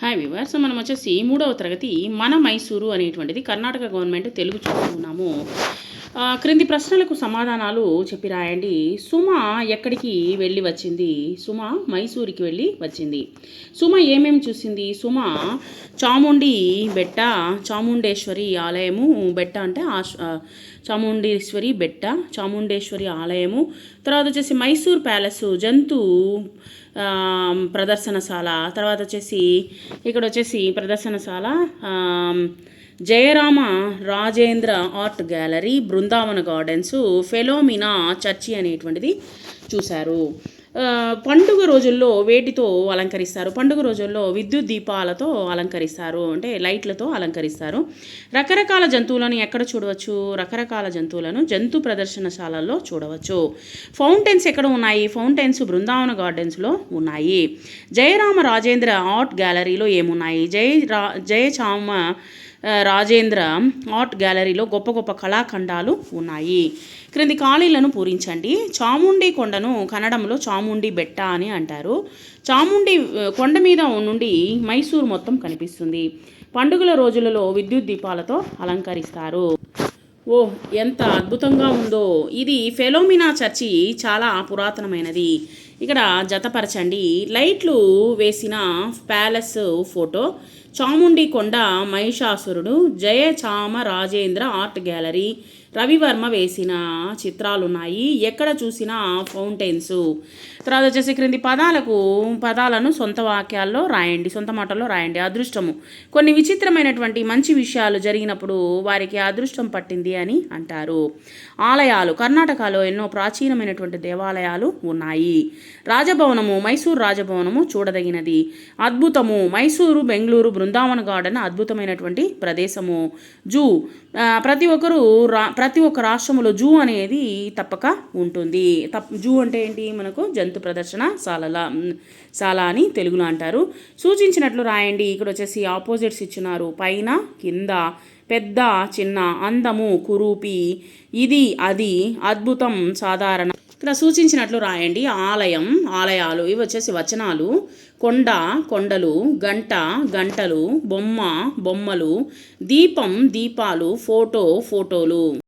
Hi viewers మనం వచ్చేసి మూడవ తరగతి మన మైసూరు అనేటువంటిది కర్ణాటక గవర్నమెంట్ తెలుగు చూస్తున్నాము క్రింది ప్రశ్నలకు సమాధానాలు చెప్పి రాయండి. సుమ ఎక్కడికి వెళ్ళి వచ్చింది? సుమ మైసూరుకి వెళ్ళి వచ్చింది. సుమ ఏమేమి చూసింది? సుమ చాముండి బెట్ట చాముండేశ్వరి ఆలయము బెట్ట అంటే ఆశ్ చాముండేశ్వరి బెట్ట చాముండేశ్వరి ఆలయము. తర్వాత వచ్చేసి మైసూర్ ప్యాలెస్ జంతు ప్రదర్శనశాల. తర్వాత వచ్చేసి ఇక్కడ వచ్చేసి ప్రదర్శనశాల Jayarama Rajendra art gallery Brindavan gardens Philomena church అనేటువంటిది చూశారు. పండుగ రోజుల్లో వేటితో అలంకరిస్తారు? పండుగ రోజుల్లో విద్యుత్ దీపాలతో అలంకరిస్తారు. అంటే లైట్లతో అలంకరిస్తారు. రకరకాల జంతువులను ఎక్కడ చూడవచ్చు? రకరకాల జంతువులను జంతు ప్రదర్శనశాలల్లో చూడవచ్చు. ఫౌంటైన్స్ ఎక్కడ ఉన్నాయి? ఫౌంటైన్స్ బృందావన గార్డెన్స్లో ఉన్నాయి. జయరామ రాజేంద్ర ఆర్ట్ గ్యాలరీలో ఏమున్నాయి? జయ రా జయచామ చామ రాజేంద్ర ఆర్ట్ గ్యాలరీలో గొప్ప గొప్ప కళాఖండాలు ఉన్నాయి. క్రింది ఖాళీలను పూరించండి. చాముండి కొండను కన్నడంలో చాముండి బెట్ట అని అంటారు. చాముండి కొండ మీద నుండి మైసూరు మొత్తం కనిపిస్తుంది. పండుగల రోజులలో విద్యుత్ దీపాలతో అలంకరిస్తారు. ఓ ఎంత అద్భుతంగా ఉందో. ఇది ఫెలోమినా చర్చి చాలా పురాతనమైనది. ఇక్కడ జతపరచండి. లైట్లు వేసిన ప్యాలెస్ ఫోటో. చాముండి కొండ మహిషాసురుడు జయ చామ రాజేంద్ర ఆర్ట్ గ్యాలరీ. రవివర్మ వేసిన చిత్రాలు ఉన్నాయి ఎక్కడ చూసినా ఫౌంటైన్స్. తర్వాత వచ్చేసి క్రింది పదాలకు పదాలను సొంత వాక్యాల్లో రాయండి సొంత మాటల్లో రాయండి. అదృష్టము. కొన్ని విచిత్రమైనటువంటి మంచి విషయాలు జరిగినప్పుడు వారికి అదృష్టం పట్టింది అని అంటారు. ఆలయాలు కర్ణాటకలో ఎన్నో ప్రాచీనమైనటువంటి దేవాలయాలు ఉన్నాయి. రాజభవనము మైసూరు రాజభవనము చూడదగినది. అద్భుతము. మైసూరు బెంగళూరు బృందావన గార్డెన్ అద్భుతమైనటువంటి ప్రదేశము. జూ. ప్రతి ఒక్కరు రా ప్రతి ఒక్క రాష్ట్రంలో జూ అనేది తప్పక ఉంటుంది. తప్ జూ అంటే ఏంటి? మనకు జంతు ప్రదర్శన శాలల శాల అని తెలుగులో అంటారు. సూచించినట్లు రాయండి. ఇక్కడ వచ్చేసి ఆపోజిట్స్ ఇచ్చినారు. పైన కింద పెద్ద చిన్న అందము కురూపి ఇది అది అద్భుతం సాధారణ. ఇక్కడ సూచించినట్లు రాయండి. ఆలయం ఆలయాలు ఇవి వచ్చేసి వచనాలు. కొండ కొండలు గంట గంటలు బొమ్మ బొమ్మలు దీపం దీపాలు ఫోటో ఫోటోలు.